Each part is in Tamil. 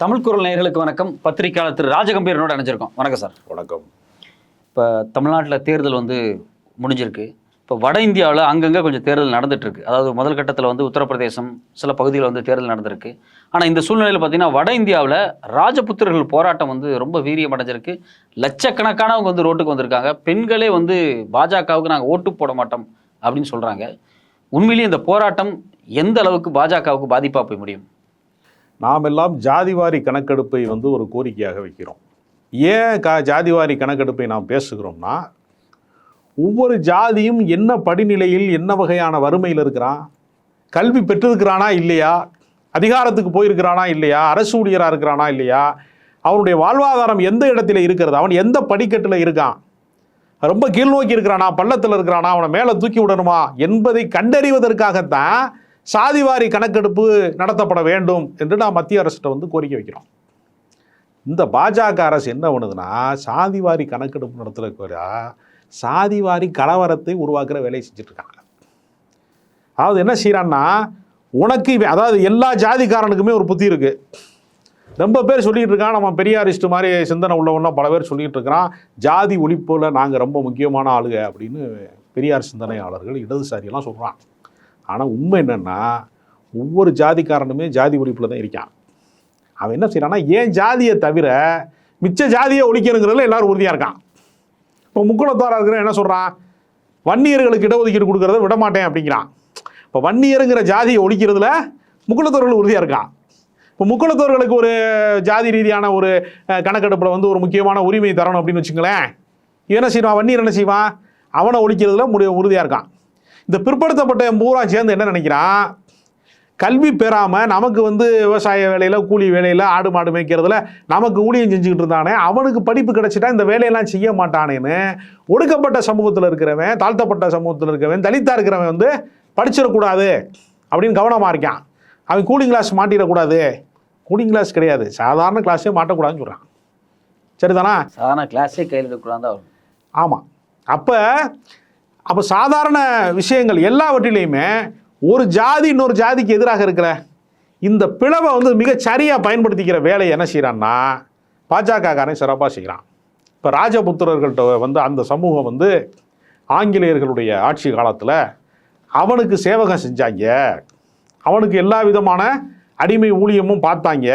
தமிழ் குரல் நேயர்களுக்கு வணக்கம். பத்திரிகையாளர் திரு ராஜகம்பீரனோட இணைஞ்சிருக்கோம். வணக்கம் சார். வணக்கம். இப்போ தமிழ்நாட்டில் தேர்தல் வந்து முடிஞ்சிருக்கு. இப்போ வட இந்தியாவில் அங்கங்கே கொஞ்சம் தேர்தல் நடந்துட்டு இருக்கு அதாவது முதல் கட்டத்தில் வந்து உத்தரப்பிரதேசம் சில பகுதியில் வந்து தேர்தல் நடந்திருக்கு. ஆனால் இந்த சூழ்நிலையில் பார்த்தீங்கன்னா வட இந்தியாவில் ராஜபுத்திரர்கள் போராட்டம் வந்து ரொம்ப வீரியம் அடைஞ்சிருக்கு. லட்சக்கணக்கானவங்க வந்து ரோட்டுக்கு வந்திருக்காங்க. பெண்களே வந்து பாஜகவுக்கு நாங்கள் ஓட்டு போட மாட்டோம் அப்படின்னு சொல்கிறாங்க உண்மையிலேயே இந்த போராட்டம் எந்த அளவுக்கு பாஜகவுக்கு பாதிப்பாக போய் முடியும்? நாம் எல்லாம் ஜாதிவாரி கணக்கெடுப்பை வந்து ஒரு கோரிக்கையாக வைக்கிறோம். ஏன் கா ஜாதிவாரி கணக்கெடுப்பை நாம் பேசுகிறோம்னா ஒவ்வொரு ஜாதியும் என்ன படிநிலையில் என்ன வகையான வறுமையில் இருக்கிறான்? கல்வி பெற்றிருக்கிறானா இல்லையா? அதிகாரத்துக்கு போயிருக்கிறானா இல்லையா? அரசு ஊழியராக இருக்கிறானா இல்லையா? அவனுடைய வாழ்வாதாரம் எந்த இடத்துல இருக்கிறது? அவன் எந்த படிக்கட்டில் இருக்கான்? ரொம்ப கீழ்நோக்கி இருக்கிறானா? பள்ளத்தில் இருக்கிறானா? அவனை மேலே தூக்கி விடணுமா? என்பதை கண்டறிவதற்காகத்தான் சாதிவாரி கணக்கெடுப்பு நடத்தப்பட வேண்டும் என்று நான் மத்திய அரசிட்ட வந்து கோரிக்கை வைக்கிறோம். இந்த பாஜக அரசு என்ன பண்ணுதுன்னா சாதிவாரி கணக்கெடுப்பு நடத்துறதுக்கு சாதிவாரி கலவரத்தை உருவாக்குற வேலையை செஞ்சுட்ருக்காங்க. அதாவது என்ன செய்கிறான்னா உனக்கு அதாவது எல்லா ஜாதிக்காரனுக்குமே ஒரு புத்தி இருக்குது ரொம்ப பேர் சொல்லிகிட்டு இருக்கான் நம்ம பெரியாரிஸ்ட் மாதிரி சிந்தனை உள்ளவன்னா பல பேர் சொல்லிகிட்டு இருக்கிறான் ஜாதி ஒழிப்பில் நாங்கள் ரொம்ப முக்கியமான ஆளுக அப்படின்னு பெரியார் சிந்தனையாளர்கள் இடதுசாரியெல்லாம் சொல்கிறான் ஆனால் உண்மை என்னென்னா ஒவ்வொரு ஜாதிக்காரனுமே ஜாதி ஒழிப்பில் தான் இருக்கான். அவன் என்ன செய்கிறான்னா ஏன் ஜாதியை தவிர மிச்ச ஜாதியை ஒழிக்கணுங்கிறதுல எல்லோரும் உறுதியாக இருக்கான். இப்போ முக்குளத்தோரா இருக்கிற என்ன சொல்கிறான் வன்னியர்களுக்கு இடஒதுக்கீடு கொடுக்குறத விட மாட்டேன் அப்படிங்கிறான். இப்போ வன்னியருங்கிற ஜாதியை ஒழிக்கிறதுல முக்குளத்தோர்கள் உறுதியாக இருக்கான். இப்போ முக்குளத்தோர்களுக்கு ஒரு ஜாதி ரீதியான ஒரு கணக்கெடுப்பில் வந்து ஒரு முக்கியமான உரிமை தரணும் அப்படின்னு வச்சுங்களேன் இவன் என்ன செய்வான்? வன்னியர் என்ன செய்வான்? அவனை ஒழிக்கிறதுல முடி உறுதியாக இருக்கான். இந்த பிற்படுத்தப்பட்ட பூரா சேர்ந்து என்ன நினைக்கிறான்? கல்வி பெறாமல் நமக்கு வந்து விவசாய வேலையில் கூலி வேலையில் ஆடு மாடு மேய்க்கிறதுல நமக்கு ஊழியம் செஞ்சுக்கிட்டு இருந்தானே அவனுக்கு படிப்பு கிடைச்சிட்டா இந்த வேலையெல்லாம் செய்ய மாட்டானேன்னு ஒடுக்கப்பட்ட சமூகத்தில் இருக்கிறவன் தாழ்த்தப்பட்ட சமூகத்தில் இருக்கிறவன் தலித்தா இருக்கிறவன் வந்து படிச்சிடக்கூடாது அப்படின்னு கவனமாக இருக்கான். அவன் கூலிங் கிளாஸ் மாட்டிடக்கூடாது. கூலிங் கிளாஸ் கிடையாது. சாதாரண கிளாஸே மாட்டக்கூடாதுன்னு சொல்கிறான் சரிதானா? சாதாரண கிளாஸே கையில் எடுக்கூடாது தான் ஆமாம் அப்போ அப்போ சாதாரண விஷயங்கள் எல்லாவற்றிலையுமே ஒரு ஜாதி இன்னொரு ஜாதிக்கு எதிராக இருக்கிற இந்த பிளவை வந்து மிக சரியாக பயன்படுத்திக்கிற வேலையை என்ன செய்கிறான்னா பாஜகக்காரன் சிறப்பாக செய்கிறான் இப்போ ராஜபுத்திரர்கள்ட்ட வந்து அந்த சமூகம் வந்து ஆங்கிலேயர்களுடைய ஆட்சி காலத்தில் அவனுக்கு சேவகம் செஞ்சாங்க. அவனுக்கு எல்லா விதமான அடிமை ஊழியமும் பார்த்தாங்க.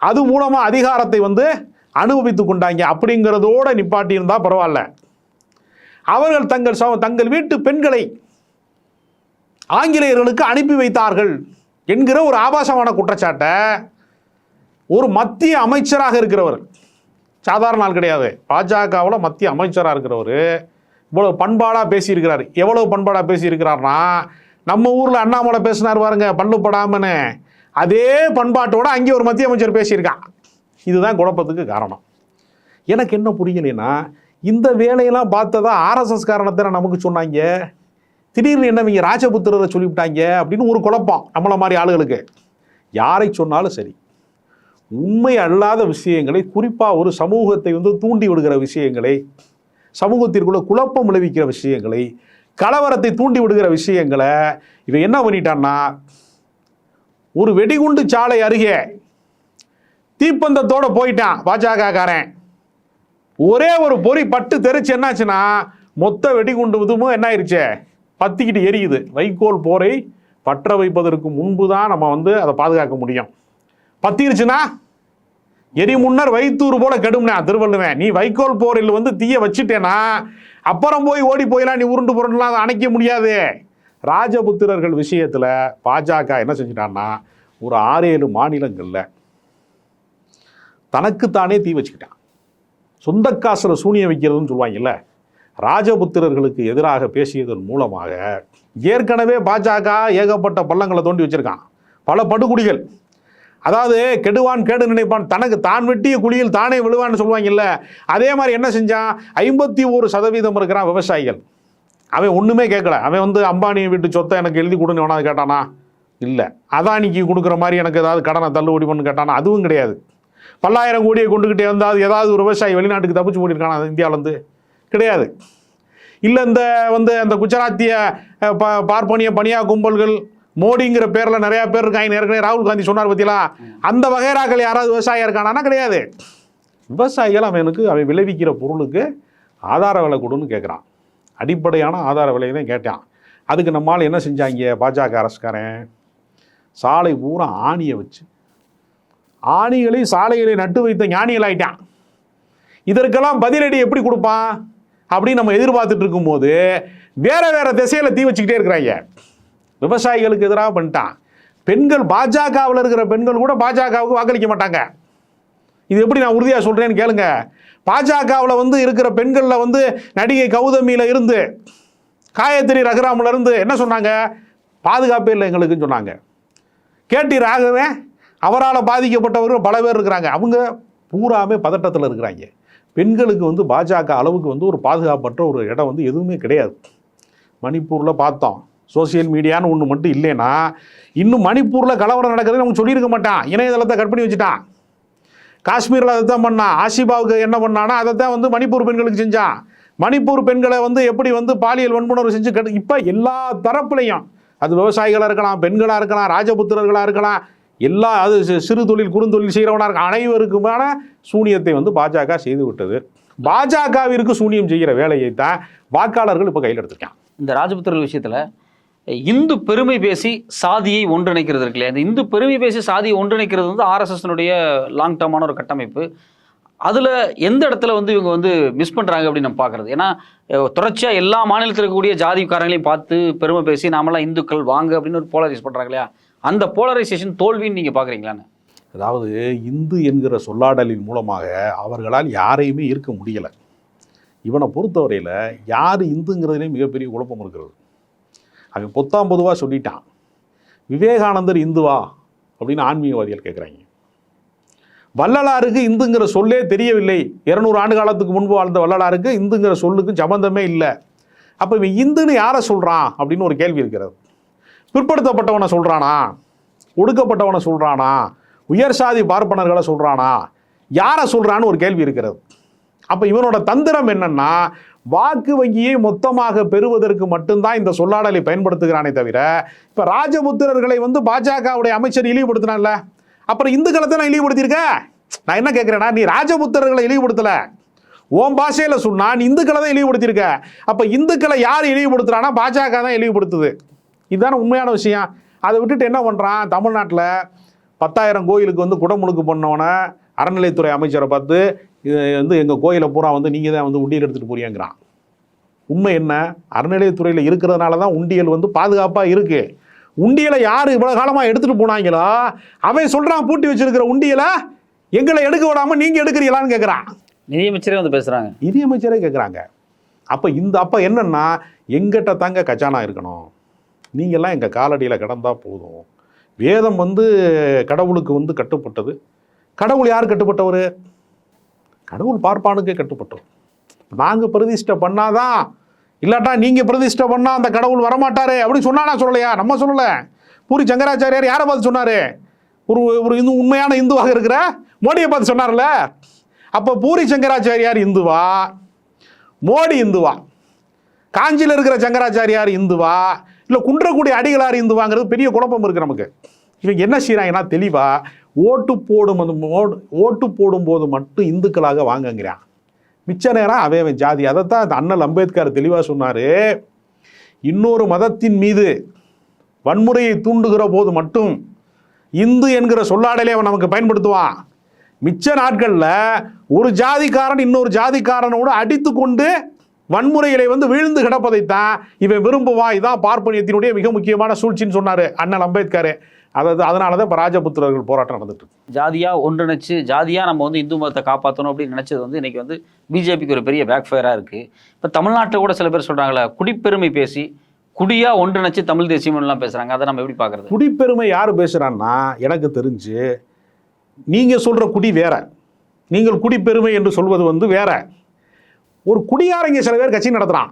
அது மூலமாக அதிகாரத்தை வந்து அனுபவித்து கொண்டாங்க. அப்படிங்கிறதோட நிப்பாட்டியிருந்தால் பரவாயில்ல. அவர்கள் தங்கள் சம தங்கள் வீட்டு பெண்களை ஆங்கிலேயர்களுக்கு அனுப்பி வைத்தார்கள் என்கிற ஒரு ஆபாசமான குற்றச்சாட்டை ஒரு மத்திய அமைச்சராக இருக்கிறவர் சாதாரண ஆள் கிடையாது. பாஜகவில் மத்திய அமைச்சராக இருக்கிறவர் இவ்வளோ பண்பாடாக பேசியிருக்கிறார். எவ்வளவு பண்பாடாக பேசியிருக்கிறார்னா நம்ம ஊரில் அண்ணாமலை பேசினார் பாருங்க பல்லு அதே பண்பாட்டோடு அங்கே ஒரு மத்திய அமைச்சர் பேசியிருக்கான் இதுதான் குழப்பத்துக்கு காரணம். எனக்கு என்ன புரியலைன்னா இந்த வேலையெல்லாம் பார்த்ததா ஆர்எஸ்எஸ் காரணத்தை நமக்கு சொன்னாங்க. திடீர்னு என்ன இவங்க ராஜபுத்திரரை சொல்லிவிட்டாங்க அப்படின்னு ஒரு குழப்பம் நம்மளை மாதிரி ஆளுகளுக்கு. யாரை சொன்னாலும் சரி உண்மை அல்லாத விஷயங்களை குறிப்பாக ஒரு சமூகத்தை வந்து தூண்டி விடுகிற விஷயங்களை சமூகத்திற்குள்ள குழப்பம் விளைவிக்கிற விஷயங்களை கலவரத்தை தூண்டி விடுகிற விஷயங்களை இவன் என்ன பண்ணிட்டான்னா ஒரு வெடிகுண்டு சாலை அருகே தீப்பந்தத்தோடு போயிட்டான் பாஜகக்காரன் ஒரே ஒரு பொறி பட்டு தெரிச்சு என்னாச்சுன்னா மொத்த வெடிகுண்டு இதுவும் என்ன ஆயிடுச்சே பத்திக்கிட்டு எரியுது. வைக்கோல் போரை பற்ற வைப்பதற்கு முன்பு தான் நம்ம வந்து அதை பாதுகாக்க முடியும். பத்திருச்சுன்னா எரி முன்னர் வைத்தூர் போல கெடும்னா திருவள்ளுவன். நீ வைக்கோல் போரில் வந்து தீய வச்சுட்டேன்னா அப்புறம் போய் ஓடி போயெல்லாம் நீ உருண்டு புரண்டுலாம் அதை அணைக்க முடியாது? ராஜபுத்திரர்கள் விஷயத்தில் பாஜக என்ன செஞ்சிட்டான்னா ஒரு ஆறு ஏழு மாநிலங்களில் தனக்குத்தானே தீ வச்சுக்கிட்டான். சொந்த காசில் சூனியம் வைக்கிறதுன்னு சொல்லுவாங்கல்ல ராஜபுத்திரர்களுக்கு எதிராக பேசியதன் மூலமாக ஏற்கனவே பாஜக ஏகப்பட்ட பள்ளங்களை தோண்டி வச்சிருக்கான். பல படுகுடிகள். அதாவது கெடுவான் கேடு நினைப்பான். தனக்கு தான் வெட்டிய குழியில் தானே விழுவான்னு சொல்லுவாங்கல்ல அதே மாதிரி என்ன செஞ்சான்? ஐம்பத்தி ஒரு சதவீதம் இருக்கிறான் விவசாயிகள். அவன் ஒன்றுமே கேட்கல. அவன் வந்து அம்பானி வீட்டு சொத்தை எனக்கு எழுதி கொடுன்னு வேணாது கேட்டானா? இல்லை. அதானிக்கு கொடுக்குற மாதிரி எனக்கு ஏதாவது கடனை தள்ளுபடி பண்ணு கேட்டானா? அதுவும் கிடையாது. பல்லாயிரம் கோடியை கொண்டுக்கிட்டே வந்தால் ஏதாவது ஒரு விவசாயி வெளிநாட்டுக்கு தப்பிச்சு போட்டிருக்கானா இந்தியாவிலேருந்து? கிடையாது. இல்லை இந்த வந்து அந்த குஜராத்திய ப பார்ப்பனிய பனியா கும்பல்கள் மோடிங்கிற பேரில் நிறையா பேர் இருக்காங்க. ஏற்கனவே ராகுல் காந்தி சொன்னார் பத்தியலா அந்த வகைராக்கள் யாராவது விவசாயம் இருக்கானா கிடையாது. விவசாயிகள் அவனுக்கு அவன் விளைவிக்கிற பொருளுக்கு ஆதார விலை கொடுன்னு கேட்குறான் அடிப்படையான ஆதார விலையை தான் கேட்டான். அதுக்கு நம்மால் என்ன செஞ்சாங்க? பாஜக அரசுக்காரன். சாலை பூரா ஆணியை வச்சு ஆணிகளை சாலைகளை நட்டு வைத்த ஞானிகள் ஆயிட்டான் இதற்கெல்லாம் பதிலடி எப்படி கொடுப்பான்? அப்படின்னு நம்ம எதிர்பார்த்துட்டு இருக்கும்போது வேற வேற திசையில தீ வச்சுக்கிட்டே இருக்கிறாங்க. விவசாயிகளுக்கு எதிராக பண்ணிட்டான். பெண்கள் பாஜகவில் இருக்கிற பெண்கள் கூட பாஜகவுக்கு வாக்களிக்க மாட்டாங்க. இது எப்படி நான் உறுதியாக சொல்கிறேன்னு கேளுங்க. பாஜகவில் வந்து இருக்கிற பெண்களில் வந்து நடிகை கௌதமியில் இருந்து காயத்ரி ரகுராமில் இருந்து என்ன சொன்னாங்க? பாதுகாப்பே இல்லை எங்களுக்குன்னு சொன்னாங்க. கேட்டி ராகவே அவரால் பாதிக்கப்பட்டவர்கள் பல பேர் இருக்கிறாங்க. அவங்க பூராமே பதட்டத்தில் இருக்கிறாங்க. பெண்களுக்கு வந்து பாஜக அளவுக்கு வந்து ஒரு பாதுகாப்பற்ற ஒரு இடம் வந்து எதுவுமே கிடையாது. மணிப்பூரில் பார்த்தோம். சோசியல் மீடியான்னு ஒன்று மட்டும் இல்லைன்னா இன்னும் மணிப்பூரில் கலவரம் நடக்கிறதுன்னு அவங்க சொல்லியிருக்க மாட்டான். இணையதளத்தை கட் பண்ணி வச்சுட்டான். காஷ்மீரில் அதை தான் பண்ணான். ஆசிபாவுக்கு என்ன பண்ணானா அதை தான் வந்து மணிப்பூர் பெண்களுக்கு செஞ்சான். மணிப்பூர் பெண்களை வந்து எப்படி வந்து பாலியல் வன்புணர்வு செஞ்சு கெடு இப்போ எல்லா தரப்புலையும் அது விவசாயிகளாக இருக்கலாம் பெண்களாக இருக்கலாம் ராஜபுத்திரர்களாக இருக்கலாம் எல்லா அது சிறு தொழில் குறுந்தொழில் செய்கிறவனாக இருக்க அனைவருக்குமான சூனியத்தை வந்து பாஜக செய்து விட்டது. பாஜகவிற்கு சூனியம் செய்கிற வேலையை தான் வாக்காளர்கள் இப்போ கையில் எடுத்திருக்கான் இந்த ராஜபுத்திரர்கள் விஷயத்தில் இந்து பெருமை பேசி சாதியை ஒன்றிணைக்கிறது இருக்கு இல்லையா? இந்த இந்து பெருமை பேசி சாதியை ஒன்றிணைக்கிறது வந்து ஆர்எஸ்எஸ்னுடைய லாங் டேர்மான ஒரு கட்டமைப்பு. அதில் எந்த இடத்துல வந்து இவங்க வந்து மிஸ் பண்ணுறாங்க அப்படின்னு நம்ம பார்க்குறது ஏன்னா தொடர்ச்சியாக எல்லா மாநிலத்தில் இருக்கக்கூடிய ஜாதிக்காரங்களையும் பார்த்து பெருமை பேசி நாமெல்லாம் இந்துக்கள் வாங்க அப்படின்னு ஒரு போலரைஸ் பண்ணுறாங்க இல்லையா? அந்த போலரைசேஷன் தோல்வின்னு நீங்கள் பார்க்குறீங்களான்னு அதாவது இந்து என்கிற சொல்லாடலின் மூலமாக அவர்களால் யாரையுமே ஈர்க்க முடியலை. இவனை பொறுத்தவரையில் யார் இந்துங்கிறதுலேயும் மிகப்பெரிய குழப்பம் இருக்கிறது. அவன் பொத்தாம் பொதுவாக சொல்லிட்டான். விவேகானந்தர் இந்துவா? அப்படின்னு ஆன்மீகவாதிகள் கேட்குறாங்க வள்ளலாருக்கு இந்துங்கிற சொல்லே தெரியவில்லை. இருநூறு ஆண்டு காலத்துக்கு முன்பு வாழ்ந்த வள்ளலாருக்கு இந்துங்கிற சொல்லுக்கும் சம்பந்தமே இல்லை. அப்போ இவன் இந்துன்னு யாரை சொல்கிறான் அப்படின்னு ஒரு கேள்வி இருக்கிறது. பிற்படுத்தப்பட்டவனை சொல்கிறானா ஒடுக்கப்பட்டவனை சொல்கிறானா உயர் சாதி பார்ப்பனர்களை சொல்கிறானா யாரை சொல்கிறான்னு ஒரு கேள்வி இருக்கிறது. அப்போ இவனோட தந்திரம் என்னன்னா வாக்கு வங்கியை மொத்தமாக பெறுவதற்கு மட்டும்தான் இந்த சொல்லாடலை பயன்படுத்துகிறானே தவிர இப்போ ராஜபுத்திரர்களை வந்து பாஜகவுடைய அமைச்சர் இழிவுபடுத்தினான்ல. அப்புறம் இந்துக்களை தான் நான் இழிவுபடுத்தியிருக்க? நான் என்ன கேட்குறேன்னா நீ ராஜபுத்திரர்களை இழிவுபடுத்தலை. ஓம் பாஷையில் சொன்னால் நீ இந்துக்களை தான் இழிவுபடுத்தியிருக்க. அப்போ இந்துக்களை யார் இழிவுபடுத்துறானா பாஜக தான் இழிவுபடுத்துது. இதுதானே உண்மையான விஷயம். அதை விட்டுட்டு என்ன பண்ணுறான் தமிழ்நாட்டில் பத்தாயிரம் கோயிலுக்கு வந்து குடமுழுக்கு பண்ணவனை அறநிலைத்துறை அமைச்சரை பார்த்து இது வந்து எங்கள் கோயிலை பூரா வந்து நீங்கள் தான் வந்து உண்டியல் எடுத்துகிட்டு போறீங்கிறான். உண்மை என்ன? அறநிலையத்துறையில் இருக்கிறதுனால தான் உண்டியல் வந்து பாதுகாப்பாக இருக்குது உண்டியலை யார் இவ்வளோ காலமாக எடுத்துகிட்டு போனாங்களோ அவன் சொல்கிறான் பூட்டி வச்சிருக்கிற உண்டியலை எங்களை எடுக்க விடாமல் நீங்கள் எடுக்கிறீங்களான்னு கேட்குறான் நிதியமைச்சரே வந்து பேசுகிறாங்க நிதியமைச்சரே கேட்குறாங்க அப்போ இந்த அப்போ என்னன்னா எங்கிட்ட தாங்க கஜானா இருக்கணும். நீங்கள்லாம் எங்கள் காலடியில் கிடந்தால் போதும். வேதம் வந்து கடவுளுக்கு வந்து கட்டுப்பட்டது. கடவுள் யார் கட்டுப்பட்டவர்? கடவுள் பார்ப்பானுக்கே கட்டுப்பட்டவர். நாங்கள் பிரதிஷ்டை பண்ணாதான் இல்லாட்டா நீங்கள் பிரதிஷ்டை பண்ணால் அந்த கடவுள் வரமாட்டாரு அப்படி சொன்னானா சொல்லலையா? நம்ம சொல்லலை. பூரி சங்கராச்சாரியார் யாரை பார்த்து சொன்னார்? ஒரு ஒரு இந்து உண்மையான இந்துவாக இருக்கிற மோடியை பார்த்து சொன்னார்ல. அப்போ பூரி சங்கராச்சாரியார் இந்துவா? மோடி இந்துவா? காஞ்சியில் இருக்கிற சங்கராச்சாரியார் இந்துவா? இல்லை குன்றக்கூடிய அடிகளார் இந்துவாங்கிறது பெரிய குழப்பம் இருக்குது நமக்கு. இவங்க என்ன செய்கிறாங்கன்னா தெளிவாக ஓட்டு போடும் அந்த ஓட்டு போடும்போது மட்டும் இந்துக்களாக வாங்குங்கிறான். மிச்ச நேரம் அவன் அவன் ஜாதி. அதைத்தான் அந்த அண்ணல் அம்பேத்கர் தெளிவாக சொன்னார். இன்னொரு மதத்தின் மீது வன்முறையை தூண்டுகிற போது மட்டும் இந்து என்கிற சொல்லாடலே அவன் நமக்கு பயன்படுத்துவான். மிச்ச நாட்களில் ஒரு ஜாதிக்காரன் இன்னொரு ஜாதிக்காரனோடு அடித்து கொண்டு வன்முறைகளை வந்து வீழ்ந்து கிடப்பதைத்தான் இவன் விரும்புவான். இதான் பார்ப்பனியத்தினுடைய மிக முக்கியமான சூழ்ச்சின்னு சொன்னார் அண்ணல் அம்பேத்கர். அதாவது அதனால தான் இப்போ ராஜபுத்திரர்கள் போராட்டம் நடந்துட்டு இருக்கு. ஜாதியா ஒன்றிணைச்சு ஜாதியா நம்ம வந்து இந்து மதத்தை காப்பாற்றணும் அப்படின்னு நினைச்சது வந்து இன்னைக்கு வந்து பிஜேபிக்கு ஒரு பெரிய பேக் ஃபயரா இருக்கு. இப்போ தமிழ்நாட்டில் கூட சில பேர் சொல்றாங்களே குடிப்பெருமை பேசி குடியா ஒன்றிணைச்சு தமிழ் தேசியம்லாம் பேசுறாங்க. அதை நம்ம எப்படி பார்க்கறது? குடிப்பெருமை யார் பேசுகிறான்னா எனக்கு தெரிஞ்சு நீங்கள் சொல்கிற குடி வேற. நீங்கள் குடிப்பெருமை என்று சொல்வது வந்து வேற. ஒரு குடியாரங்க சில பேர் கட்சி நடத்துகிறான்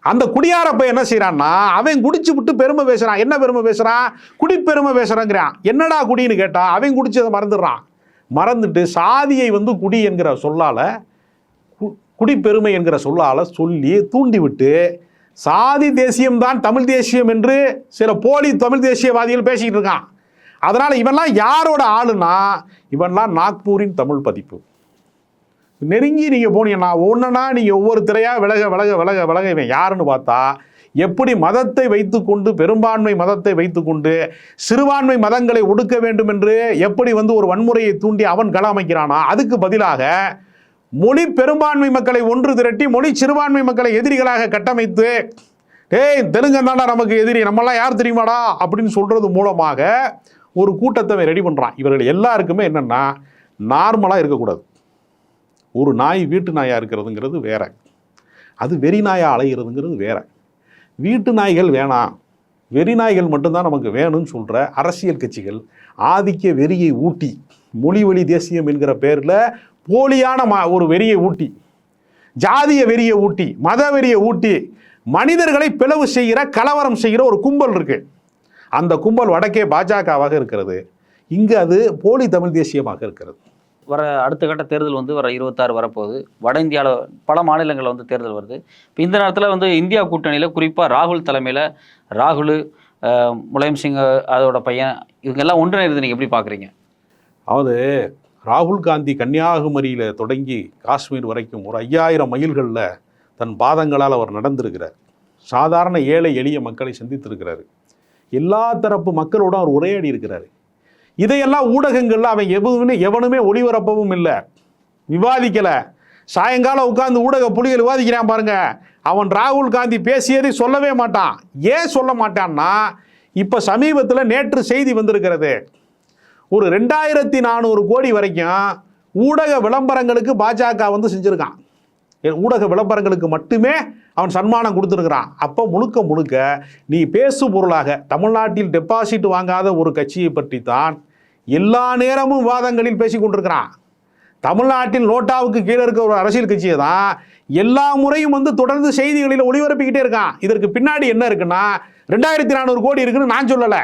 அந்த குடியாரப்ப என்ன செய்கிறான்னா அவன் குடிச்சு விட்டு பெருமை பேசுகிறான் என்ன பெருமை பேசுகிறான் குடிப்பெருமை பேசுகிறாங்கிறான் என்னடா குடின்னு கேட்டால் அவன் குடிச்சதை மறந்துடுறான். மறந்துட்டு சாதியை வந்து குடி என்கிற சொல்லால் கு- குடிப்பெருமை என்கிற சொல்லால் சொல்லி தூண்டிவிட்டு சாதி தேசியம்தான் தமிழ் தேசியம் என்று சில போலி தமிழ் தேசியவாதிகள் பேசிக்கிட்டு இருக்கான். அதனால் இவன்லாம் யாரோட ஆளுனா இவன்லாம் நாக்பூரின் தமிழ் பதிப்பு. நெருங்கி நீங்கள் போனீங்கன்னா ஒன்றுனா நீங்கள் ஒவ்வொரு திரையாக விலக விலக விலக விலக இவன் யாருன்னு பார்த்தா எப்படி மதத்தை வைத்துக்கொண்டு பெரும்பான்மை மதத்தை வைத்துக்கொண்டு சிறுபான்மை மதங்களை ஒடுக்க வேண்டும் என்று எப்படி வந்து ஒரு வன்முறையை தூண்டி அவன் கள அமைக்கிறானா அதுக்கு பதிலாக மொழி பெரும்பான்மை மக்களை ஒன்று திரட்டி மொழி சிறுபான்மை மக்களை எதிரிகளாக கட்டமைத்து ஏய் தெலுங்கன் தாண்டா நமக்கு எதிரி நம்மளாம் யார் தெரியுமாடா? அப்படின்னு சொல்கிறது மூலமாக ஒரு கூட்டத்தை ரெடி பண்ணுறான் இவர்கள் எல்லாருக்குமே என்னென்னா நார்மலாக இருக்கக்கூடாது. ஒரு நாய் வீட்டு நாயாக இருக்கிறதுங்கிறது வேற. அது வெறி நாயாக அலைகிறதுங்கிறது வேற. வீட்டு நாய்கள் வேணாம் வெறி நாய்கள் மட்டும்தான் நமக்கு வேணும்னு சொல்கிற அரசியல் கட்சிகள் ஆதிக்க வெறியை ஊட்டி மொழி வழி தேசியம் என்கிற பேரில் போலியான மா ஒரு வெறியை ஊட்டி ஜாதிய வெறியை ஊட்டி மத வெறியை ஊட்டி மனிதர்களை பிளவு செய்கிற கலவரம் செய்கிற ஒரு கும்பல் இருக்கு. அந்த கும்பல் வடக்கே பாஜகவாக இருக்கிறது. இங்கு அது போலி தமிழ் தேசியமாக இருக்கிறது. வர அடுத்த கட்ட தேர்தல் வந்து வர இருபத்தாறு வரப்போகுது. வட இந்தியாவில் பல மாநிலங்களில் வந்து தேர்தல் வருது. இப்போ இந்த நேரத்தில் வந்து இந்தியா கூட்டணியில் குறிப்பாக ராகுல் தலைமையில் ராகுல் முலாயம் சிங் அதோட பையன் இவங்கெல்லாம் ஒன்றிணைறது நீங்கள் எப்படி பார்க்குறீங்க அதாவது ராகுல் காந்தி கன்னியாகுமரியில் தொடங்கி காஷ்மீர் வரைக்கும் ஒரு ஐயாயிரம் மைல்களில் தன் பாதங்களால் அவர் நடந்திருக்கிறார். சாதாரண ஏழை எளிய மக்களை சந்தித்திருக்கிறாரு. எல்லா தரப்பு மக்களோட அவர் உரையாடி இருக்கிறாரு. இதையெல்லாம் ஊடகங்களில் அவன் எவனுமே எவனுமே ஒளிபரப்பவும் இல்லை. விவாதிக்கலை. சாயங்காலம் உட்கார்ந்து ஊடக புலிகள் விவாதிக்கிறான் பாருங்க. அவன் ராகுல் காந்தி பேசியதை சொல்லவே மாட்டான். ஏன் சொல்ல மாட்டான்னா இப்போ சமீபத்தில் நேற்று செய்தி வந்திருக்கிறது. ஒரு ரெண்டாயிரத்தி நானூறு கோடி வரைக்கும் ஊடக விளம்பரங்களுக்கு பாஜக வந்து செஞ்சுருக்கான். ஊடக விளம்பரங்களுக்கு மட்டுமே அவன் சன்மானம் கொடுத்துருக்கிறான். அப்போ முழுக்க முழுக்க நீ பேசு பொருளாக தமிழ்நாட்டில் டெபாசிட் வாங்காத ஒரு கட்சியை பற்றி தான் எல்லா நேரமும் விவாதங்களில் பேசி கொண்டிருக்கிறான். தமிழ்நாட்டில் நோட்டாவுக்கு கீழே இருக்க ஒரு அரசியல் கட்சியை தான் எல்லா முறையும் வந்து தொடர்ந்து செய்திகளில் ஒளிபரப்பிக்கிட்டே இருக்கான். இதற்கு பின்னாடி என்ன இருக்குன்னா ரெண்டாயிரத்தி நானூறு கோடி இருக்குன்னு நான் சொல்லலை.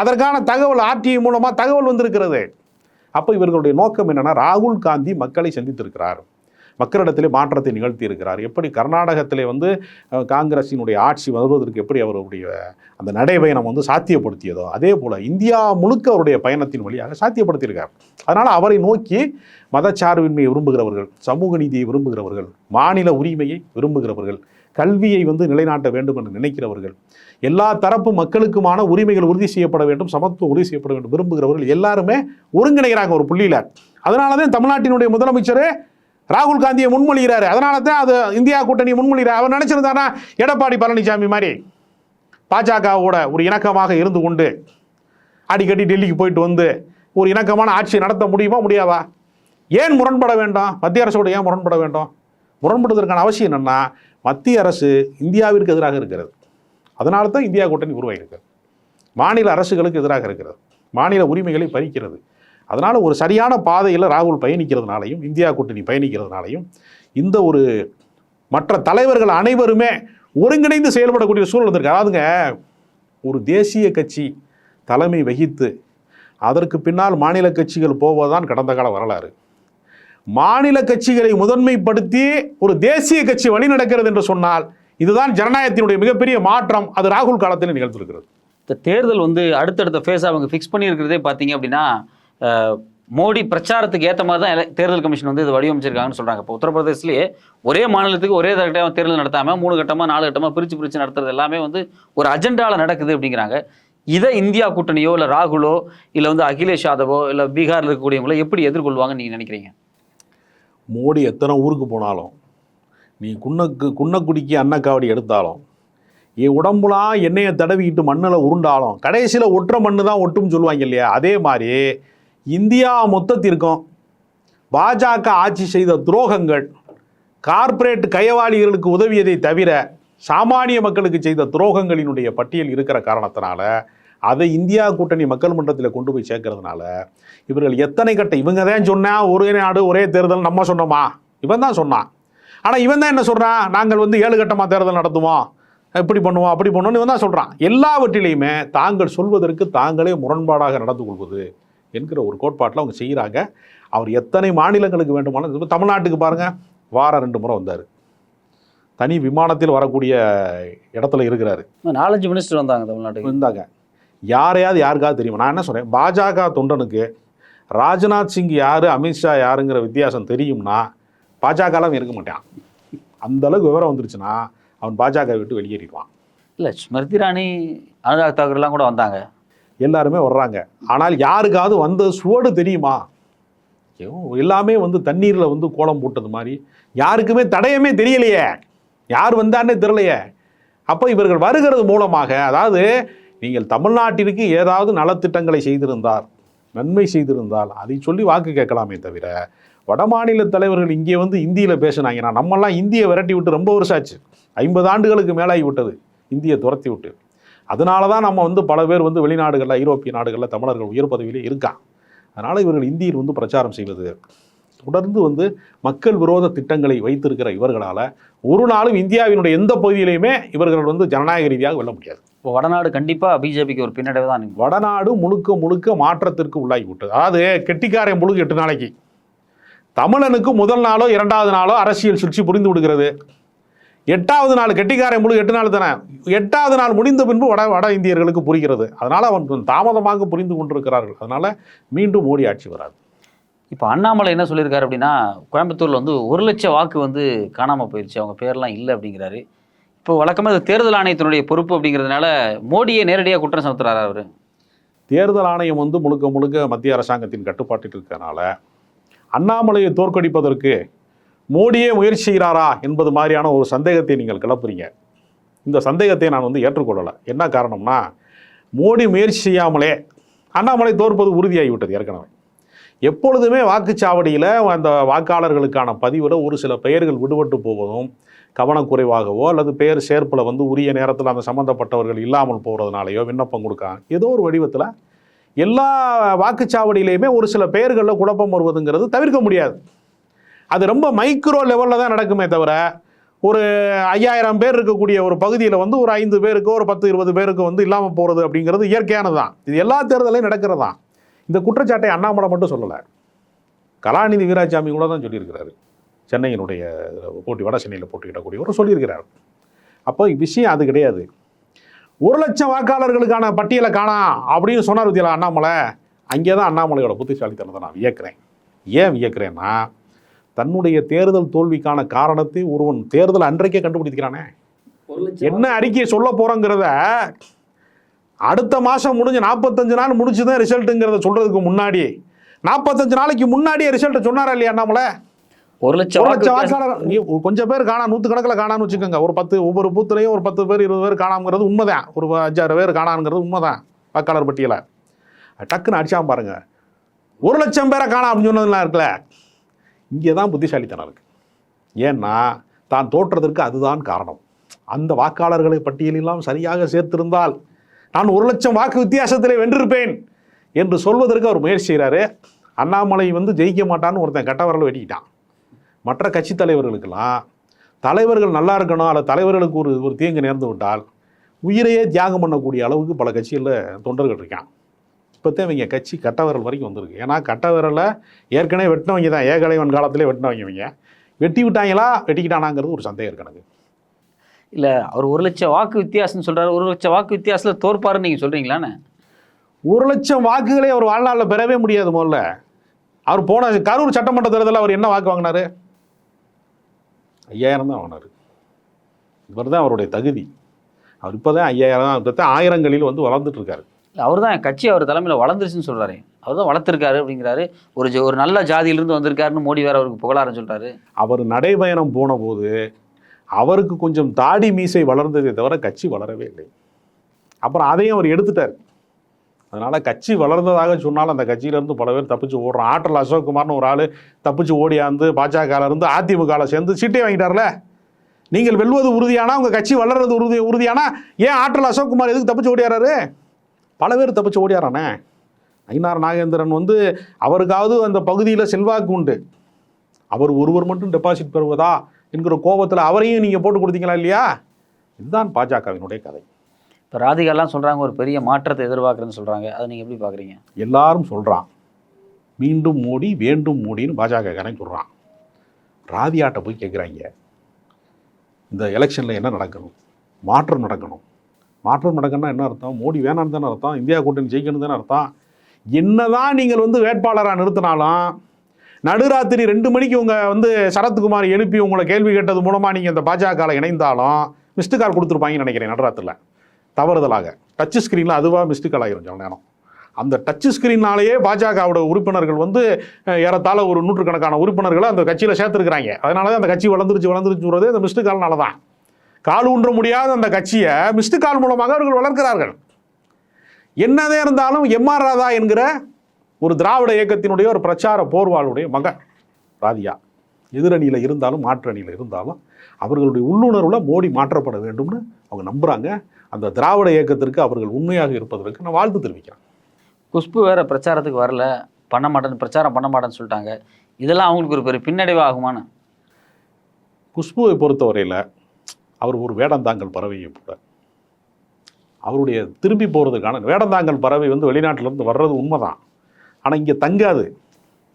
அதற்கான தகவல் ஆர்டிஐ மூலமாக தகவல் வந்திருக்கிறது. அப்போ இவர்களுடைய நோக்கம் என்னென்னா ராகுல் காந்தி மக்களை சந்தித்திருக்கிறார். மக்களிடத்திலே மாற்றத்தை நிகழ்த்தி இருக்கிறார். எப்படி கர்நாடகத்திலே வந்து காங்கிரஸினுடைய ஆட்சி வருவதற்கு எப்படி அவருடைய அந்த நடைபயணம் வந்து சாத்தியப்படுத்தியதோ அதே போல் இந்தியா முழுக்க அவருடைய பயணத்தின் வழியாக சாத்தியப்படுத்தியிருக்கார். அதனால் அவரை நோக்கி மதச்சார்பின்மையை விரும்புகிறவர்கள் சமூக நீதியை விரும்புகிறவர்கள் மாநில உரிமையை விரும்புகிறவர்கள் கல்வியை வந்து நிலைநாட்ட வேண்டும் என்று நினைக்கிறவர்கள் எல்லா தரப்பு மக்களுக்குமான உரிமைகள் உறுதி செய்யப்பட வேண்டும் சமத்துவம் உறுதி செய்யப்பட வேண்டும் விரும்புகிறவர்கள் எல்லாருமே ஒருங்கிணைகிறாங்க ஒரு புள்ளியில். அதனால தான் தமிழ்நாட்டினுடைய முதலமைச்சரே ராகுல் காந்தியை முன்மொழிகிறாரு. அதனால தான் அது இந்தியா கூட்டணி முன்மொழிகிறார். அவர் நினைச்சிருந்தானா எடப்பாடி பழனிசாமி மாதிரி பாஜகவோட ஒரு இணக்கமாக இருந்து கொண்டு அடிக்கடி டெல்லிக்கு போயிட்டு வந்து ஒரு இணக்கமான ஆட்சி நடத்த முடியுமா முடியாதா? ஏன் முரண்பட வேண்டாம்? மத்திய அரசோடு ஏன் முரண்பட வேண்டும்? முரண்படுவதற்கான அவசியம் என்னென்னா மத்திய அரசு இந்தியாவிற்கு எதிராக இருக்கிறது. அதனால தான் இந்தியா கூட்டணி உருவாகியிருக்கிறது மாநில அரசுகளுக்கு எதிராக இருக்கிறது. மாநில உரிமைகளை பறிக்கிறது. அதனால் ஒரு சரியான பாதையில் ராகுல் பயணிக்கிறதுனாலையும் இந்தியா கூட்டணி பயணிக்கிறதுனாலையும் இந்த ஒரு மற்ற தலைவர்கள் அனைவருமே ஒருங்கிணைந்து செயல்படக்கூடிய சூழல் வந்திருக்கு. அதாவதுங்க ஒரு தேசிய கட்சி தலைமை வகித்து அதற்கு பின்னால் மாநில கட்சிகள் போவதுதான் கடந்த கால வரலாறு. மாநில கட்சிகளை முதன்மைப்படுத்தி ஒரு தேசிய கட்சி வழிநடக்கிறது என்று சொன்னால் இதுதான் ஜனநாயகத்தினுடைய மிகப்பெரிய மாற்றம். அது ராகுல் காலத்தில் நிகழ்ந்திருக்கிறது. இந்த தேர்தல் வந்து அடுத்தடுத்த ஃபேஸ் அவங்க ஃபிக்ஸ் பண்ணியிருக்கிறதே பார்த்தீங்க அப்படின்னா மோடி பிரச்சாரத்துக்கு ஏற்ற மாதிரி தான் தேர்தல் கமிஷன் வந்து இது வடிவமைச்சிருக்காங்கன்னு சொல்கிறாங்க இப்போ உத்தரப்பிரதேசலேயே ஒரே மாநிலத்துக்கு ஒரே கட்டமாக தேர்தல் நடத்தாமல் மூணு கட்டமாக நாலு கட்டமாக பிரித்து பிரித்து நடத்துறது எல்லாமே வந்து ஒரு அஜெண்டாவில் நடக்குது அப்படிங்கிறாங்க. இதை இந்தியா கூட்டணியோ இல்லை ராகுலோ இல்லை வந்து அகிலேஷ் யாதவோ இல்லை பீகாரில் இருக்கக்கூடியவங்களோ எப்படி எதிர்கொள்வாங்கன்னு நீங்கள் நினைக்கிறீங்க? மோடி எத்தனை ஊருக்கு போனாலும் நீ குன்னக்கு குன்னக்குடிக்கு அன்னக்காவடி எடுத்தாலும் என் உடம்புலாம் எண்ணெயை தடவிக்கிட்டு மண்ணில் உருண்டாலும் கடைசியில் ஒட்டுற மண்ணு தான் ஒட்டும்னு சொல்லுவாங்க இல்லையா? அதே மாதிரி இந்தியா மொத்தத்திற்கும் பாஜக ஆட்சி செய்த துரோகங்கள் கார்ப்பரேட் கயவாளிகளுக்கு உதவியதை தவிர சாமானிய மக்களுக்கு செய்த துரோகங்களினுடைய பட்டியல் இருக்கிற காரணத்தினால அதை இந்தியா கூட்டணி மக்கள் மன்றத்தில் கொண்டு போய் சேர்க்கறதுனால இவர்கள் எத்தனை கட்ட இவங்க தான் சொன்னால் ஒரே நாடு ஒரே தேர்தல் நம்ம சொன்னோமா? இவன் தான் சொன்னான். ஆனால் இவன் தான் என்ன சொல்கிறான் நாங்கள் வந்து ஏழு கட்டமாக தேர்தல் நடத்துவோம். இப்படி பண்ணுவோம் அப்படி பண்ணுவோம்னு இவன் தான் சொல்கிறான் எல்லாவற்றிலையுமே தாங்கள் சொல்வதற்கு தாங்களே முரண்பாடாக நடந்து கொள்வது என்கிற ஒரு கோட்பாட்டில் அவங்க செய்கிறாங்க. அவர் எத்தனை மாநிலங்களுக்கு வேண்டுமானாலும் இப்ப தமிழ்நாட்டுக்கு பாருங்கள் வாரம் ரெண்டு முறை வந்தார். தனி விமானத்தில் வரக்கூடிய இடத்துல இருக்கிறாரு. நாலஞ்சு மினிஸ்டர் வந்தாங்க தமிழ்நாட்டுக்கு. இருந்தாங்க யாரையாவது யாருக்காவது தெரியுமா? நான் என்ன சொல்கிறேன் பாஜக தொண்டனுக்கு ராஜ்நாத் சிங் யார் அமித்ஷா யாருங்கிற வித்தியாசம் தெரியும்னா பாஜகலாம் இருக்க மாட்டான். அந்த அளவுக்கு விவரம் வந்துருச்சுன்னா அவன் பாஜக விட்டு வெளியேறிடுவான். இல்லை ஸ்மிருதி இராணி அனுராக் தாக்கூர்லாம் கூட வந்தாங்க. எல்லாருமே வர்றாங்க. ஆனால் யாருக்காவது வந்த சுவடு தெரியுமா? எல்லாமே வந்து தண்ணீரில் வந்து கோலம் போட்டது மாதிரி. யாருக்குமே தடயமே தெரியலையே. யார் வந்தான்னே தெரியலையே. அப்போ இவர்கள் வருகிறது மூலமாக அதாவது நீங்கள் தமிழ்நாட்டிற்கு ஏதாவது நலத்திட்டங்களை செய்திருந்தார் நன்மை செய்திருந்தால் அதை சொல்லி வாக்கு கேட்கலாமே தவிர வடமாநில தலைவர்கள் இங்கே வந்து இந்தியில் பேசினாங்கன்னா நம்மெல்லாம் இந்தியை விரட்டி விட்டு ரொம்ப வருஷம் ஆச்சு ஐம்பது ஆண்டுகளுக்கு மேலாகி விட்டது இந்தியை துரத்தி விட்டு. அதனால தான் நம்ம வந்து பல பேர் வந்து வெளிநாடுகளில் ஐரோப்பிய நாடுகளில் தமிழர்கள் உயர் பதவியிலே இருக்கான் அதனால் இவர்கள் இந்தியில் வந்து பிரச்சாரம் செய்வது தொடர்ந்து வந்து மக்கள் விரோத திட்டங்களை வைத்திருக்கிற இவர்களால் ஒரு நாளும் இந்தியாவினுடைய எந்த பகுதியிலையுமே இவர்கள் வந்து ஜனநாயக ரீதியாக வெல்ல முடியாது. இப்போ வடநாடு கண்டிப்பாக பிஜேபிக்கு ஒரு பின்னடைவு தான் வடநாடு முழுக்க முழுக்க மாற்றத்திற்கு உள்ளாகி விட்டது அதாவது கெட்டிக்காரன் முழுக்க எட்டு நாளைக்கு. தமிழனுக்கு முதல் நாளோ இரண்டாவது நாளோ அரசியல் சுற்றி புரிந்து விடுகிறது. எட்டாவது நாள் கெட்டிக்காரன் முழு எட்டு நாள் தானே? எட்டாவது நாள் முடிந்த பின்பு வட வட இந்தியர்களுக்கு புரிகிறது. அதனால் அவன் தாமதமாக புரிந்து கொண்டிருக்கிறார்கள். அதனால் மீண்டும் மோடி ஆட்சி வராது. இப்போ அண்ணாமலை என்ன சொல்லியிருக்காரு அப்படின்னா கோயம்புத்தூரில் வந்து ஒரு லட்சம் வாக்கு வந்து காணாமல் போயிடுச்சு அவங்க பேர்லாம் இல்லை அப்படிங்கிறாரு. இப்போ வழக்கமாக இது தேர்தல் ஆணையத்தினுடைய பொறுப்பு அப்படிங்கிறதுனால மோடியை நேரடியாக குற்றம் சுமத்துறாரு அவர்? தேர்தல் ஆணையம் வந்து முழுக்க முழுக்க மத்திய அரசாங்கத்தின் கட்டுப்பாட்டில் இருக்கிறனால அண்ணாமலையை தோற்கடிப்பதற்கு மோடியே முயற்சி செய்கிறாரா என்பது மாதிரியான ஒரு சந்தேகத்தை நீங்கள் கிளப்புறீங்க. இந்த சந்தேகத்தை நான் வந்து ஏற்றுக்கொள்ளலை. என்ன காரணம்னா மோடி முயற்சி செய்யாமலே அண்ணாமலை தோற்பது உறுதியாகிவிட்டது ஏற்கனவே. எப்பொழுதுமே வாக்குச்சாவடியில் அந்த வாக்காளர்களுக்கான பதிவில் ஒரு சில பெயர்கள் விடுபட்டு போவதும் கவனக்குறைவாகவோ அல்லது பெயர் சேர்ப்பில் வந்து உரிய நேரத்தில் அந்த சம்மந்தப்பட்டவர்கள் இல்லாமல் போகிறதுனாலையோ விண்ணப்பம் கொடுக்காங்க ஏதோ ஒரு வடிவத்தில் எல்லா வாக்குச்சாவடியிலையுமே ஒரு சில பெயர்களில் குழப்பம் வருவதுங்கிறது தவிர்க்க முடியாது. அது ரொம்ப மைக்ரோ லெவலில் தான் நடக்குமே தவிர ஒரு ஐயாயிரம் பேர் இருக்கக்கூடிய ஒரு பகுதியில் வந்து ஒரு ஐந்து பேருக்கு ஒரு பத்து இருபது பேருக்கு வந்து இல்லாமல் போகிறது அப்படிங்கிறது இயற்கையானது தான் இது எல்லா தேர்தலையும் நடக்கிறது தான் இந்த குற்றச்சாட்டை அண்ணாமலை மட்டும் சொல்லலை. கலாநிதி வீராசாமி கூட தான் சொல்லியிருக்கிறாரு. சென்னையினுடைய போட்டி வட சென்னையில் போட்டியிடக்கூடியவர் சொல்லியிருக்கிறார். அப்போ விஷயம் அது கிடையாது. ஒரு லட்சம் வாக்காளர்களுக்கான பட்டியலை காணா அப்படின்னு சொன்னார் வித்தியாலா அண்ணாமலை? அங்கே தான் அண்ணாமலையோட புத்திசாலித்தனத்தை நான் வியக்கிறேன். ஏன் வியக்கிறேன்னா தன்னுடைய தேர்தல் தோல்விக்கான காரணத்தை ஒருவன் தேர்தல் அன்றைக்கே கண்டுபிடிக்கிறானே. என்ன அறிக்கையை சொல்ல போகிறோங்கிறத அடுத்த மாதம் முடிஞ்சு நாற்பத்தஞ்சு நாள் முடிச்சு தான் ரிசல்ட்டுங்கிறத சொல்கிறதுக்கு முன்னாடி நாற்பத்தஞ்சு நாளைக்கு முன்னாடியே ரிசல்ட்டை சொன்னாரா இல்லையா அண்ணாமலை? ஒரு லட்சம் ஒரு லட்சம். வாக்காளர் கொஞ்சம் பேர் காணா நூற்றுக்கணக்கில் காணான்னு வச்சுக்கோங்க. ஒரு பத்து ஒவ்வொரு பூத்துலையும் ஒரு பத்து பேர் இருபது பேர் காணாங்கிறது உண்மைதான். ஒரு அஞ்சாறு பேர் காணாங்கிறது உண்மைதான் வாக்காளர் பட்டியலை. டக்குன்னு அடிச்சாம பாருங்க. ஒரு லட்சம் பேரை காணாம் அப்படின்னு சொன்னதுலாம் இருக்குல்ல. இங்கே தான் புத்திசாலித்தனம் இருக்குது ஏன்னா தான் தோற்றதற்கு அதுதான் காரணம். அந்த வாக்காளர்களை பட்டியலெல்லாம் சரியாக சேர்த்திருந்தால் நான் ஒரு லட்சம் வாக்கு வித்தியாசத்திலே வென்றிருப்பேன் என்று சொல்வதற்கு அவர் முயற்சி செய்கிறாரு. அண்ணாமலை வந்து ஜெயிக்க மாட்டான்னு ஒருத்தன் கட்டவரல் வெட்டிக்கிட்டான். மற்ற கட்சி தலைவர்களுக்கெல்லாம் தலைவர்கள் நல்லா இருக்கணும் அல்ல தலைவர்களுக்கு ஒரு ஒரு தீங்கு நேர்ந்து விட்டால் உயிரையே தியாகம் பண்ணக்கூடிய அளவுக்கு பல கட்சிகளில் தொண்டர்கள் இருக்கான் இப்போத்தான் இவங்க கட்சி கட்டவிரல் வரைக்கும் வந்திருக்கு. ஏன்னா கட்டவிரலை ஏற்கனவே வெட்டினவங்க தான். ஏகலைவன் காலத்திலே வெட்டினவங்க இவங்க. வெட்டி விட்டாங்களா? வெட்டிக்கிட்டானாங்கிறது ஒரு சந்தேகம் இருக்கு எனக்கு. இல்ல அவர் ஒரு லட்சம் வாக்கு வித்தியாசம்னு சொல்றாரு. ஒரு லட்சம் வாக்கு வித்தியாசத்துல தோற்பாருன்னு நீங்க சொல்றீங்களான்னு? ஒரு லட்சம் வாக்குகளே அவர் வாழ்நாளில் பெறவே முடியாது முதல்ல. அவர் போன கரூர் சட்டமன்ற தேர்தலில் அவர் என்ன வாக்கு வாங்கினாரு? ஐயாயிரம் தான் வாங்கினார். இவர் தான் அவருடைய தகுதி. அவர் இப்போ தான் ஐயாயிரம் இப்போ தான் ஆயிரங்களில் வந்து வளர்ந்துட்டு இருக்காரு. அவர் தான் கட்சி அவர் தலைமையில் வளர்ந்துருச்சுன்னு சொல்கிறாரு அவர் தான் வளர்த்துருக்காரு அப்படிங்கிறாரு. ஒரு ஒரு நல்ல ஜாதியிலிருந்து வந்திருக்காருன்னு மோடி வேற அவருக்கு புகழாரம் சொல்கிறாரு அவர் நடைபயணம் போன போது அவருக்கு கொஞ்சம் தாடி மீசை வளர்ந்ததே தவிர கட்சி வளரவே இல்லை. அப்புறம் அதையும் அவர் எடுத்துட்டார். அதனால் கட்சி வளர்ந்ததாக சொன்னாலும் அந்த கட்சியிலேருந்து பல பேர் தப்பிச்சு ஓடுறான் ஆற்றல் அசோக்குமார்னு ஒரு ஆள் தப்பிச்சு ஓடியாந்து பாஜகவில் இருந்து அதிமுகவில் சேர்ந்து சீட்டே வாங்கிட்டார்ல. நீங்கள் வெல்வது உறுதியானா? உங்கள் கட்சி வளர்றது உறுதி உறுதியானா? ஏன் ஆற்றல் அசோக்குமார் எதுக்கு தப்பிச்சு ஓடியாராரு பல பேர் தப்பிச்சு ஓடியாரானே? ஐநார் நாகேந்திரன் வந்து அவருக்காவது அந்த பகுதியில் செல்வாக்கு உண்டு. அவர் ஒருவர் மட்டும் டெபாசிட் பெறுவதா என்கிற கோபத்தில் அவரையும் நீங்கள் போட்டு கொடுத்தீங்களா இல்லையா? இதுதான் பாஜகவினுடைய கதை. இப்போ ராதிகாலாம் சொல்றாங்க ஒரு பெரிய மாற்றத்தை எதிர்பார்க்குறேன்னு சொல்றாங்க. அதை நீங்க எப்படி பாக்குறீங்க? எல்லாரும் சொல்கிறான் மீண்டும் மோடி வேண்டும் மோடின்னு பாஜக காரன் சொல்கிறான் ராதியாட்ட போய் கேட்குறாங்க இந்த எலெக்ஷனில் என்ன நடக்கணும்? மாற்றம் நடக்கணும். மாற்றம் நடக்குன்னா என்ன அர்த்தம்? மோடி வேணான்னு தானே அர்த்தம்? இந்தியா கூட்டணி ஜெயிக்கணும் தானே அர்த்தம்? என்னதான் நீங்கள் வந்து வேட்பாளராக நிறுத்தினாலும் நடுராத்திரி ரெண்டு மணிக்கு உங்கள் வந்து சரத்குமார் எழுப்பி உங்களை கேள்வி கேட்டது மூலமாக நீங்கள் இந்த பாஜகவில் இணைந்தாலும் மிஸ்டு கால் கொடுத்துருப்பாங்கன்னு நினைக்கிறேன் நடுராத்திரியில் தவறுதலாக. டச் ஸ்க்ரீனில் அதுவாக மிஸ்டு கால் ஆகிரும் சில நேரம். அந்த டச் ஸ்க்ரீனாலேயே பாஜகவோட உறுப்பினர்கள் வந்து ஏறத்தாழ ஒரு நூற்றுக்கணக்கான உறுப்பினர்களை அந்த கட்சியில் சேர்த்துருக்குறாங்க. அதனால தான் அந்த கட்சி வளர்ந்துருச்சு வளர்ந்துருச்சுங்கிறது அந்த மிஸ்டு கால்னால தான் கால் ஊன்ற முடியாத அந்த கட்சியை மிஸ்டு கால் மூலமாக அவர்கள் வளர்க்கிறார்கள். என்னதே இருந்தாலும் எம்ஆர் ராதா என்கிற ஒரு திராவிட இயக்கத்தினுடைய ஒரு பிரச்சார போர்வாளுடைய மகன் ராதியா எதிரணியில் இருந்தாலும் மாற்று அணியில் இருந்தாலும் அவர்களுடைய உள்ளுணர்வில் மோடி மாற்றப்பட வேண்டும்னு அவங்க நம்புகிறாங்க அந்த திராவிட இயக்கத்திற்கு அவர்கள் உண்மையாக இருப்பதற்கு நான் வாழ்த்து தெரிவிக்கிறேன். குஷ்பு வேற பிரச்சாரத்துக்கு வரல. பண்ண மாட்டேன்னு பிரச்சாரம் பண்ண மாட்டேன்னு சொல்லிட்டாங்க. இதெல்லாம் அவங்களுக்கு ஒரு பெரிய பின்னடைவு ஆகுமான்னு? குஷ்புவை பொறுத்தவரையில் அவர் ஒரு வேடந்தாங்கல் பறவையை போல அவருடைய திரும்பி போகிறதுக்கான வேடந்தாங்கல் பறவை வந்து வெளிநாட்டிலேருந்து வர்றது உண்மைதான். ஆனால் இங்கே தங்காது.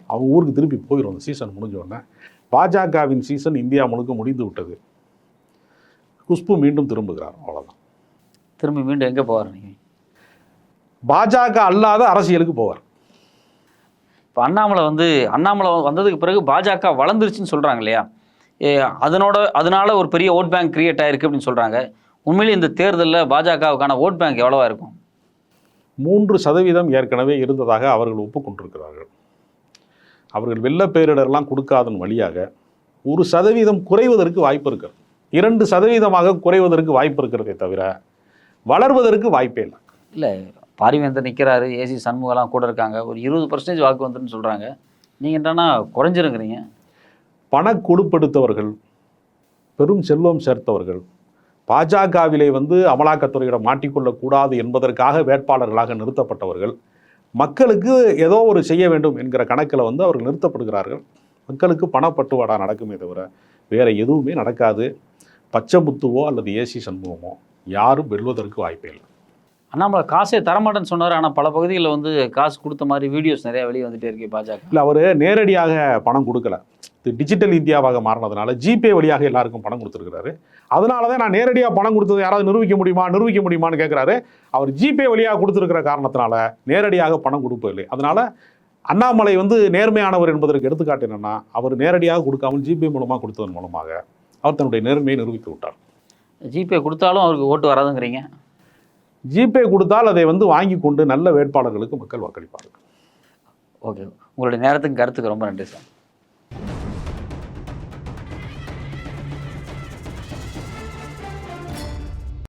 அவங்க ஊருக்கு திருப்பி போயிடும் அந்த சீசன் முடிஞ்ச உடனே பாஜகவின் சீசன் இந்தியா முழுக்க முடிந்து விட்டது. குஷ்பு மீண்டும் திரும்புகிறார். அவ்வளோதான் திரும்பி மீண்டும் எங்கே போவார் நீங்கள் பாஜக அல்லாத அரசியலுக்கு போவார். இப்போ அண்ணாமலை வந்து அண்ணாமலை வந்ததுக்கு பிறகு பாஜக வளர்ந்துருச்சுன்னு சொல்கிறாங்க இல்லையா? அதனோட அதனால ஒரு பெரிய ஓட் பேங்க் கிரியேட் ஆயிருக்கு அப்படின்னு சொல்கிறாங்க உண்மையிலேயே இந்த தேர்தலில் பாஜகவுக்கான ஓட் பேங்க் எவ்வளவா இருக்கும்? மூன்று சதவீதம் ஏற்கனவே இருந்ததாக அவர்கள் ஒப்புக்கொண்டிருக்கிறார்கள். அவர்கள் வெள்ள பேரிடர்லாம் கொடுக்காதன் வழியாக ஒரு சதவீதம் குறைவதற்கு வாய்ப்பு இருக்கிறது இரண்டு சதவீதமாக குறைவதற்கு வாய்ப்பு இருக்கிறதே தவிர வளர்வதற்கு வாய்ப்பே இல்லை. இல்லை பாரிவேந்தர் நிற்கிறாரு ஏசி சண்முகலாம் கூட இருக்காங்க. ஒரு இருபது பர்சன்டேஜ் வாக்கு வந்துன்னு சொல்கிறாங்க நீங்கள் என்னன்னா குறைஞ்சிருங்கிறீங்க. பண கொடுப்பெடுத்தவர்கள் பெரும் செல்வம் சேர்த்தவர்கள் பாஜகவிலே வந்து அமலாக்கத்துறையிடம் மாட்டிக்கொள்ளக்கூடாது என்பதற்காக வேட்பாளர்களாக நிறுத்தப்பட்டவர்கள் மக்களுக்கு ஏதோ ஒரு செய்ய வேண்டும் என்கிற கணக்கில் வந்து அவர்கள் நிறுத்தப்படுகிறார்கள். மக்களுக்கு பணப்பட்டுவாடா நடக்குமே தவிர வேற எதுவுமே நடக்காது. பச்சைமுத்துவோ அல்லது ஏசி சண்முகமோ யாரும் வெல்வதற்கு வாய்ப்பே இல்லை. அண்ணாமலை காசே தரமாட்டேன்னு சொன்னார். ஆனால் பல பகுதிகளில் வந்து காசு கொடுத்த மாதிரி வீடியோஸ் நிறையா வெளியே வந்துட்டே இருக்கு பாஜக. இல்லை அவர் நேரடியாக பணம் கொடுக்கல. டிஜிட்டல் இந்தியாவாக மாறினதுனால ஜிபே வழியாக எல்லாருக்கும் பணம் கொடுத்துருக்கிறாரு. அதனால தான் நான் நேரடியாக பணம் கொடுத்தது யாராவது நிரூபிக்க முடியுமா நிரூபிக்க முடியுமான்னு கேட்குறாரு அவர் ஜிபே வழியாக கொடுத்துருக்கிற காரணத்தினால நேரடியாக பணம் கொடுப்பதில்லை அதனால அண்ணாமலை வந்து நேர்மையானவர் என்பதற்கு எடுத்துக்காட்டு என்னன்னா அவர் நேரடியாக கொடுக்காமல் ஜிபே மூலமாக கொடுத்ததன் மூலமாக அவர் தன்னுடைய நேர்மையை நிரூபித்து விட்டார். ஜிபே கொடுத்தாலும் அவருக்கு ஓட்டு வராதுங்கிறீங்க? ஜிபே கொடுத்தால் அதை வந்து வாங்கி கொண்டு நல்ல வேட்பாளர்களுக்கு மக்கள் வாக்களிப்பார்கள். ஓகே. உங்களுடைய நேரத்துக்கு கருத்துக்கு ரொம்ப நன்றி சார்.